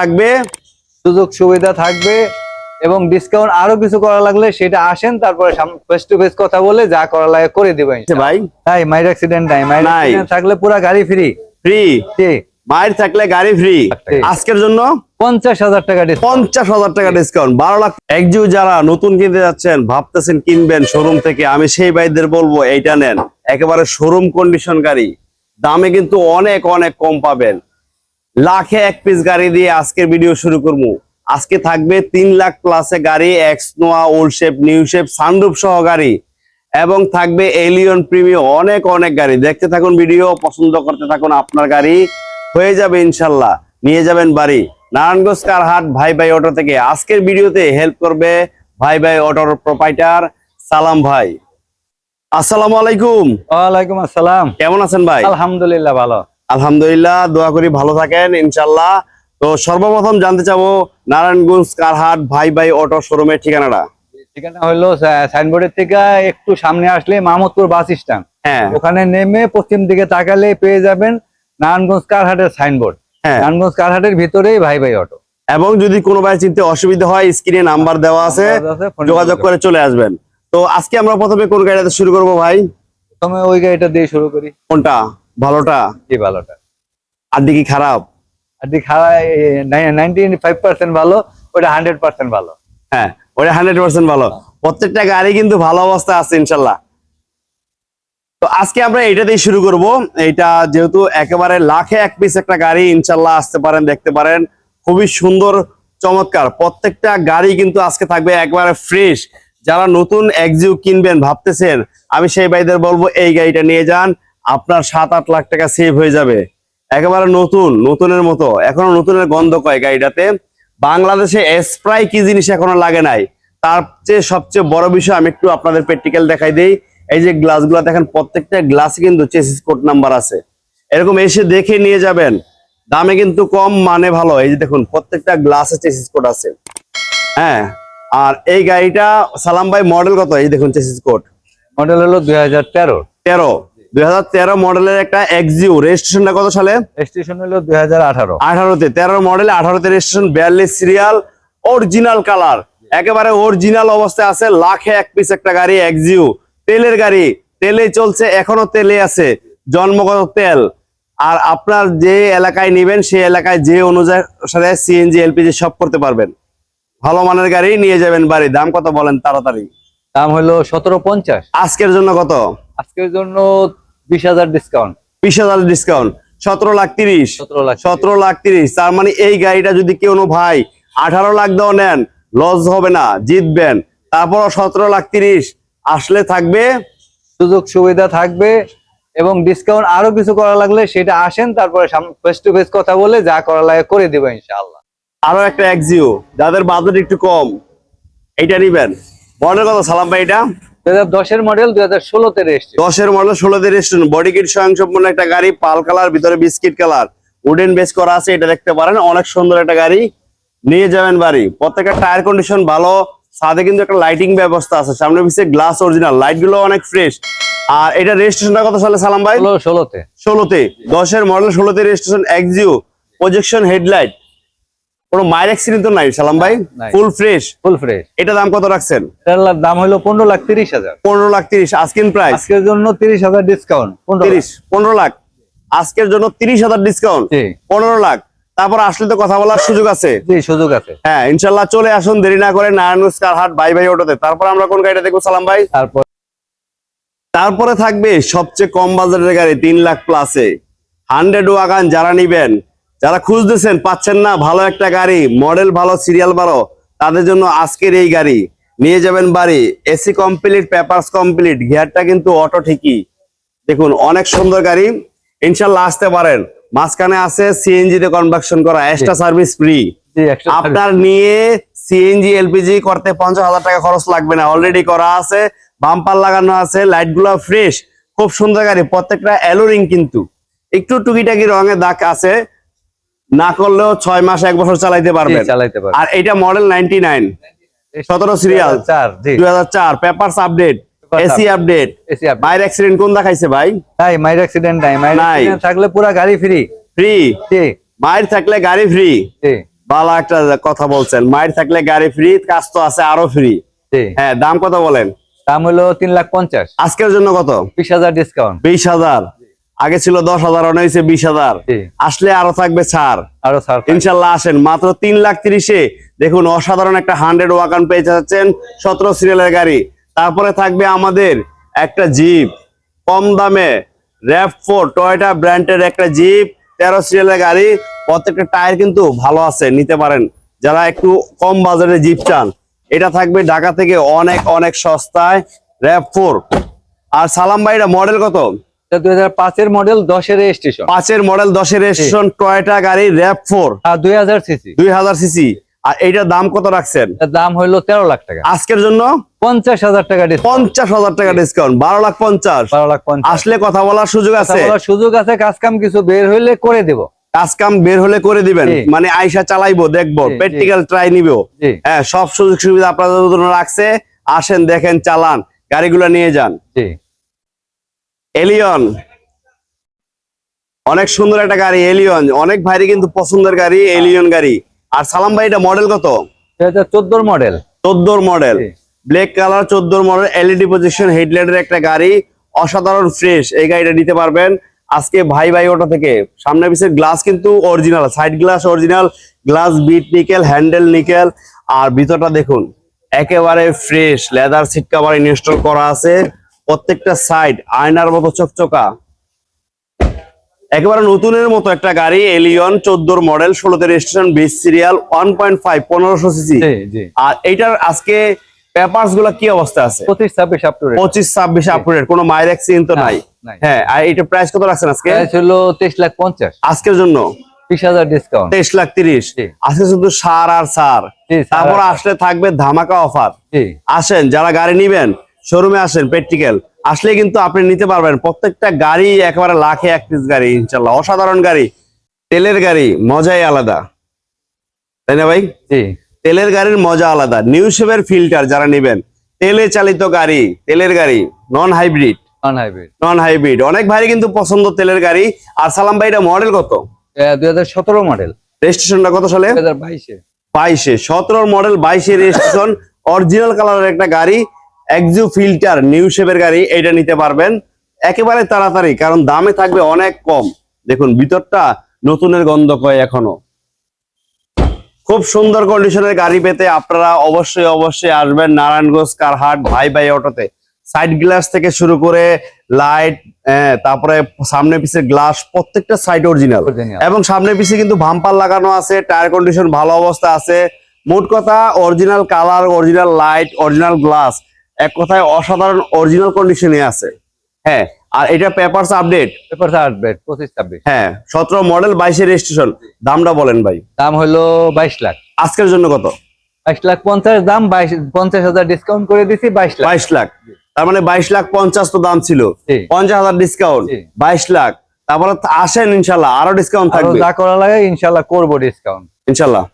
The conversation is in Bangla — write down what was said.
থাকবে সুযোগ সুবিধা থাকবে এবং ডিসকাউন্ট আরও কিছু করা লাগলে সেটা আসেন তারপরে ফেস টু ফেস কথা বলে যা করা লাগে করে দিবেন। ভাই। তাই মাইর অ্যাক্সিডেন্ট নাই। মাইর। অ্যাক্সিডেন্ট থাকলে পুরো গাড়ি ফ্রি ফ্রি জি। মায়ের থাকলে গাড়ি ফ্রি আজকের জন্য? পঞ্চাশ হাজার টাকা। পঞ্চাশ হাজার টাকা ডিসকাউন্ট বারো লাখ একজু যারা নতুন কিনতে যাচ্ছেন ভাবতেছেন কিনবেন শোরুম থেকে আমি সেই ভাইদের বলব এইটা নেন। একেবারে শোরুম কন্ডিশন গাড়ি। দামে কিন্তু অনেক অনেক কম পাবেন। লাখে এক পিস গাড়ি দিয়ে আজকের ভিডিও শুরু করব। আজকে থাকবে তিন লাখ প্লাসে গাড়ি X Noah old shape new shape sunroof সহ গাড়ি। এবং থাকবে এলিয়ন প্রিমিয়াম অনেক অনেক গাড়ি। দেখতে থাকুন ভিডিও পছন্দ করতে থাকুন আপনার গাড়ি। হয়ে যাবে ইনশাল্লাহ। নিয়ে যাবেন বাড়ি। নারায়ণগঞ্জ কারহাট ভাই ভাই অটো থেকে। আজকের ভিডিওতে হেল্প করবে ভাই ভাই অটোর প্রোপাইটার সালাম ভাই। আসসালামু আলাইকুম। ওয়ালাইকুম আসসালাম। কেমন আছেন ভাই? আলহামদুলিল্লাহ ভালো। আলহামদুলিল্লাহ দোয়া করি ভালো থাকেন ইনশাল্লাহ তো সর্বপ্রথম জানতে চাবো নারায়ণগঞ্জ কারহাট ভাই ভাই অটো শোরুমের ঠিকানাটা। ঠিকানা হলো সাইনবোর্ডের থেকে একটু সামনে আসলে মাহমুদপুর বাস স্ট্যান্ড। হ্যাঁ। ওখানে নেমে পশ্চিম দিকে তাকালে পেয়ে যাবেন নারায়ণগঞ্জ কারহাটের সাইনবোর্ড। হ্যাঁ। নারায়ণগঞ্জ কারহাটের ভিতরেই ভাই ভাই অটো। এবং যদি কোনো ভাই চিনতে অসুবিধা হয় স্ক্রিনে নাম্বার দেওয়া আছে যোগাযোগ করে চলে আসবেন। তো আজকে আমরা প্রথমে কোন গাড়িতে শুরু করব ভাই? প্রথমে ওই গাড়িটা দিয়ে শুরু করি। কোনটা? ভালোটা? কি ভালোটা। আর কি খারাপ? আর দি খাওয়া নাইনটি ফাইভ পার্সেন্ট ভালো ওটা হান্ড্রেড পার্সেন্ট ভালো। হ্যাঁ ওটা হান্ড্রেড পার্সেন্ট ভালো। প্রত্যেকটা গাড়ি কিন্তু ভালো অবস্থা আছে ইনশাল্লাহ। তো আজকে আমরা এইটাতেই শুরু করব। এইটা যেহেতু একেবারে লাখে এক পিস একটা গাড়ি ইনশাল্লাহ আসতে পারেন দেখতে পারেন। খুবই সুন্দর চমৎকার। প্রত্যেকটা গাড়ি কিন্তু আজকে থাকবে একবারে ফ্রেশ যারা নতুন এক্সিউ কিনবেন ভাবতেছেন আমি সেই ভাইদের বলব এই গাড়িটা নিয়ে যান। আপনার সাত আট লাখ টাকা সেভ হয়ে যাবে। একেবারে নতুন নতুনের মতো। এখনও নতুনের গন্ধ কয় গাড়িটাতে? বাংলাদেশে স্প্রাই কি জিনিস এখনও লাগে নাই? তার চেয়ে সবচেয়ে বড় বিষয় আমি একটু আপনাদের প্র্যাকটিক্যাল দেখাই দিই। এই যে গ্লাসগুলো দেখেন প্রত্যেকটা গ্লাসে কিন্তু চেসিস কোড নাম্বার আছে। এরকম এসে দেখে নিয়ে যাবেন। দামে কিন্তু কম মানে ভালো। এই যে দেখুন প্রত্যেকটা গ্লাসে চেসিস কোড আছে। হ্যাঁ আর এই গাড়িটা সালাম ভাই মডেল কত? এই দেখুন চেসিস কোড মডেল হলো দুই হাজার তেরো। তেরো। দুই হাজার তেরো মডেলের একটা এক্সিউ রেজিস্ট্রেশনটা কত সালে? স্টেশন হলো দুই হাজার আঠারো। আঠারোতে তেরো মডেল আঠারোতে রেজিস্ট্রেশন বিয়াল্লিশ সিরিয়াল অরিজিনাল কালার একেবারে অরিজিনাল অবস্থায় আছে লাখে এক পিস একটা গাড়ি এক্সিউ তেলের গাড়ি তেলে চলছে এখনও তেলে আছে জন্মগত তেল। আর আপনার যে এলাকায় নিবেন সেই এলাকায় যে অনুযায়ী সিএনজি এলপিজি সব করতে পারবেন। ভালো মানের গাড়ি নিয়ে যাবেন বাড়ি। দাম কত বলেন তাড়াতাড়ি? দাম হলো সতেরো পঞ্চাশ। আজকের জন্য কত? আজকের জন্য বিশ হাজার ডিসকাউন্ট বিশ হাজার ডিসকাউন্ট সতেরো লাখ তিরিশ। সতেরো লাখ সতেরো লাখ তিরিশ। তার মানে এই গাড়িটা যদি কেউ ভাই আঠারো লাখ দাও নেন লস হবে না জিতবেন। তারপর সতেরো লাখ তিরিশ। আসলে থাকবে? সুযোগ সুবিধা থাকবে এবং ডিসকাউন্ট আরও কিছু করা লাগলে সেটা আসেন তারপরে ফেস টু ফেস কথা বলে যা করা লাগে করে দিব ইনশাআল্লাহ। আরও একটা এক্সিও যাদের বাজেট একটু কম এইটা নিবেন। মডেল কথা সালাম ভাই এটা? দশের মডেল দুই হাজার ষোলোতে রেস্ট দশের মডেল ষোলোতে রেস্টুরেন্ট বডি কিট স্বয়ংসম্পূর্ণ একটা গাড়ি পাল কালার ভিতরে বিস্কিট কালার। উডেন বেস করা আছে এটা দেখতে পারেন। অনেক সুন্দর একটা গাড়ি। নিয়ে যাবেন বাড়ি। প্রত্যেকটা টায়ার কন্ডিশন ভালো। সাথে কিন্তু একটা লাইটিং ব্যবস্থা আছে। সামনে পিছিয়ে গ্লাস অরিজিনাল লাইটগুলো অনেক ফ্রেশ আর এটা রেজিস্ট্রেশনটা কত সালে সালাম ভাই? ষোলো ষোলোতে। ষোলোতে। দশের মডেল ষোলোতে রেজিস্ট্রেশন এক্সিও প্রজেকশন হেডলাইট কোনো মায়ের অ্যাক্সিডেন্ট তো নাই সালাম ভাই? ফুল ফ্রেশ ফুল ফ্রেশ এটা দাম কত রাখছেন? এটার দাম হলো পনেরো লাখ তিরিশ হাজার। পনেরো লাখ তিরিশ আজকিন প্রাইস আজকের জন্য তিরিশ হাজার ডিসকাউন্ট তিরিশ পনেরো লাখ। আজকের জন্য তিরিশ হাজার ডিসকাউন্ট পনেরো লাখ। তারপর আসলে তো কথা বলার সুযোগ আছে। জি সুযোগ আছে। হ্যাঁ ইনশাল্লাহ চলে আসুন দেরি না করে নারায়ণগঞ্জ কারহাট বাই বাই অটোতে। তারপর আমরা কোন গাড়িটা দেখব সালাম ভাই? তারপর তারপরে থাকবে সবচেয়ে কম বাজারের গাড়ি তিন লাখ প্লাসে হান্ড্রেড ওয়াগান যারা নিবেন যারা খুঁজতেছেন পাচ্ছেন না ভালো একটা গাড়ি মডেল ভালো সিরিয়াল ভালো তাদের জন্য আজকের এই গাড়ি। নিয়ে যাবেন বাড়ি এসি কমপ্লিট পেপারস কমপ্লিট গিয়ারটা কিন্তু অটো ঠিকই। দেখুন অনেক সুন্দর গাড়ি ইনশাল্লাহ আসতে পারেন। মাঝখানে আছে সিএনজি তে কনভার্সন করা এক্সট্রা সার্ভিস ফ্রি আপনার নিয়ে সিএনজি এলপিজি করতে পঞ্চাশ হাজার টাকা খরচ লাগবে না অলরেডি করা আছে। বাম্পার লাগানো আছে লাইটগুলো ফ্রেশ খুব সুন্দর গাড়ি প্রত্যেকটা অ্যালোরিং কিন্তু। একটু টুকিটাকি রঙের দাগ আছে না করলেও ছয় মাস এক বছর চালাইতে পারবেন। চালাইতে আর এটা মডেল নাইনটি নাইন সতেরো সিরিয়াল দুই হাজার চার papers update AC update accident কোন দেখাইছে ভাই? অ্যাক্সিডেন্ট নাই। থাকলে পুরো গাড়ি ফ্রি ফ্রি মায়ের থাকলে গাড়ি ফ্রি ভালো একটা কথা বলছেন মায়ের থাকলে গাড়ি ফ্রি কাজ তো আছে আরও ফ্রি হ্যাঁ দাম কত বলেন? দাম হলো তিন লাখ পঞ্চাশ। আজকের জন্য কত? বিশ হাজার ডিসকাউন্ট বিশ হাজার। আগে ছিল দশ হাজার অনেক হয়েছে বিশ হাজার। আসলে আরও থাকবে ছাড়। আরও ছাড় ইনশাল্লাহ আসেন। মাত্র তিন লাখ তিরিশে। দেখুন অসাধারণ একটা হান্ড্রেড ওয়াকান পেয়ে যাচ্ছেন সতেরো সিরিয়ালের গাড়ি। তারপরে থাকবে আমাদের একটা জিপ। কম দামে র্যাপ ফোর টয়টা ব্র্যান্ডের একটা জিপ তেরো সিরিয়ালের গাড়ি। প্রত্যেকটা টায়ার কিন্তু ভালো আছে নিতে পারেন। যারা একটু কম বাজারে জিপ চান এটা থাকবে ঢাকা থেকে অনেক অনেক সস্তায় র্যাপ ফোর আর সালাম ভাইরা মডেল কত? দুই হাজার পাঁচের মডেল দশের রেজিস্ট্রেশন পাঁচের মডেল দশের রেজিস্ট্রেশন টয়টা গাড়ি র্যাপ ফোর দুই হাজার সিসি। দুই হাজার সিসি। আর এইটার দাম কত রাখছেন? দাম হইল তেরো লাখ টাকা। আজকের জন্য? পঞ্চাশ হাজার টাকা পঞ্চাশ হাজার টাকা ডিসকাউন্ট বারো লাখ পঞ্চাশ। বারো লাখ পঞ্চাশ। আসলে কথা বলার সুযোগ আছে? সুযোগ আছে কাজ কাম কিছু বের হইলে করে দেব। কাজ কাম বের হলে করে দিবেন। মানে আইসা চালাইবো দেখব। প্র্যাকটিক্যাল ট্রাই নিবো। হ্যাঁ সব সুযোগ সুবিধা আপনাদের জন্য রাখছে। আসেন দেখেন চালান গাড়িগুলো নিয়ে যান। এলিয়ন অনেক সুন্দর একটা গাড়ি এলিয়ন অনেক ভাইরই কিন্তু পছন্দের গাড়ি এলিয়ন গাড়ি। আর সালাম ভাই এটা মডেল কত? চোদ্দোর মডেল চোদ্দোর মডেল ব্ল্যাক কালার চোদ্দোর মডেল এলইডি পজিশন হেডলাইটের একটা গাড়ি। অসাধারণ ফ্রেশ এই গাড়িটা নিতে পারবেন। আজকে ভাই ভাই ওটা থেকে। সামনে পিছের গ্লাস কিন্তু original side glass original glass bit nickel handle nickel আর ভিতরটা দেখুন একেবারে fresh leather seat cover install করা আছে। প্রত্যেকটা সাইড আয়নার মতো চকচকা। একেবারে নতুনের মতো একটা গাড়ি এলিয়ন চোদ্দোর মডেল ষোলোতে রেজিস্ট্রেশন বিশ সিরিয়াল ওয়ান পয়েন্ট ফাইভ পনেরোশো সিসি আর এইটার আজকে পেপারসগুলো কি অবস্থা আছে? পঁচিশ ছাব্বিশ আপ টু পঁচিশ ছাব্বিশ আপডেট কোনো মায়ের অ্যাক্সিডেন্ট তো নাই। হ্যাঁ আর এইটা প্রাইস কত রাখছেন আজকে? প্রাইস হলো তেইশ লাখ পঞ্চাশ। আজকের জন্য? ডিসকাউন্ট তেইশ লাখ তিরিশ। আজকে শুধু সার আর সার। তারপর আসলে থাকবে ধামাকা অফার আসেন যারা গাড়ি নিবেন শোরুমে আসেন প্র্যাকটিক্যাল আসলে কিন্তু আপনি নিতে পারবেন প্রত্যেকটা গাড়ি একেবারে লাখে এক পিস গাড়ি ইনশাল্লাহ অসাধারণ গাড়ি। তেলের গাড়ি মজাই আলাদা। তাই না ভাই? জি। তেলের গাড়ির মজা আলাদা। নিউ শেপের ফিল্টার যারা নেবেন তেলে চালিত গাড়ি তেলের গাড়ি non hybrid non hybrid non hybrid অনেক ভাই কিন্তু পছন্দ তেলের গাড়ি। আর সালাম ভাই এটা মডেল কত দুই হাজার সতেরো মডেল রেজিস্ট্রেশনটা কত সালে? বাইশে। বাইশে। সতেরো মডেল বাইশে রেজিস্ট্রেশন অরিজিনাল কালারের একটা গাড়ি। একজু ফিল্টার নিউ শেপের গাড়ি এটা নিতে পারবেন। একেবারে তাড়াতাড়ি কারণ দামে থাকবে অনেক কম। দেখুন ভিতরটা নতুনের গন্ধ কয় এখনও। খুব সুন্দর কন্ডিশনের গাড়ি পেতে আপনারা অবশ্যই অবশ্যই আসবেন নারায়ণগঞ্জ কারহাট ভাই ভাই অটোতে। সাইড গ্লাস থেকে শুরু করে লাইট তারপরে সামনে পিছের গ্লাস প্রত্যেকটা সাইড অরিজিনাল এবং সামনে পিছে কিন্তু ভাম্পার লাগানো আছে টায়ার কন্ডিশন ভালো অবস্থা আছে। মোট কথা original colour original light original glass এক কথায় অসাধারণ অরিজিনাল কন্ডিশনে আছে। হ্যাঁ আর এটা পেপারস আপডেট পেপার আপডেট পঁচিশ ছাব্বিশ। হ্যাঁ সতেরো মডেল বাইশে রেজিস্ট্রেশন দামটা বলেন ভাই। দাম হলো বাইশ লাখ। আজকের জন্য কত? বাইশ লাখ পঞ্চাশ দাম বাইশ পঞ্চাশ হাজার ডিসকাউন্ট করে দিছি বাইশ লাখ। বাইশ লাখ। তার মানে বাইশ লাখ পঞ্চাশ তো দাম ছিল। পঞ্চাশ হাজার ডিসকাউন্ট। বাইশ লাখ। তারপরে আসেন ইনশাল্লাহ আরও ডিসকাউন্ট থাকবে। যা করা লাগে ইনশাল্লাহ করব ডিসকাউন্ট ইনশাল্লাহ।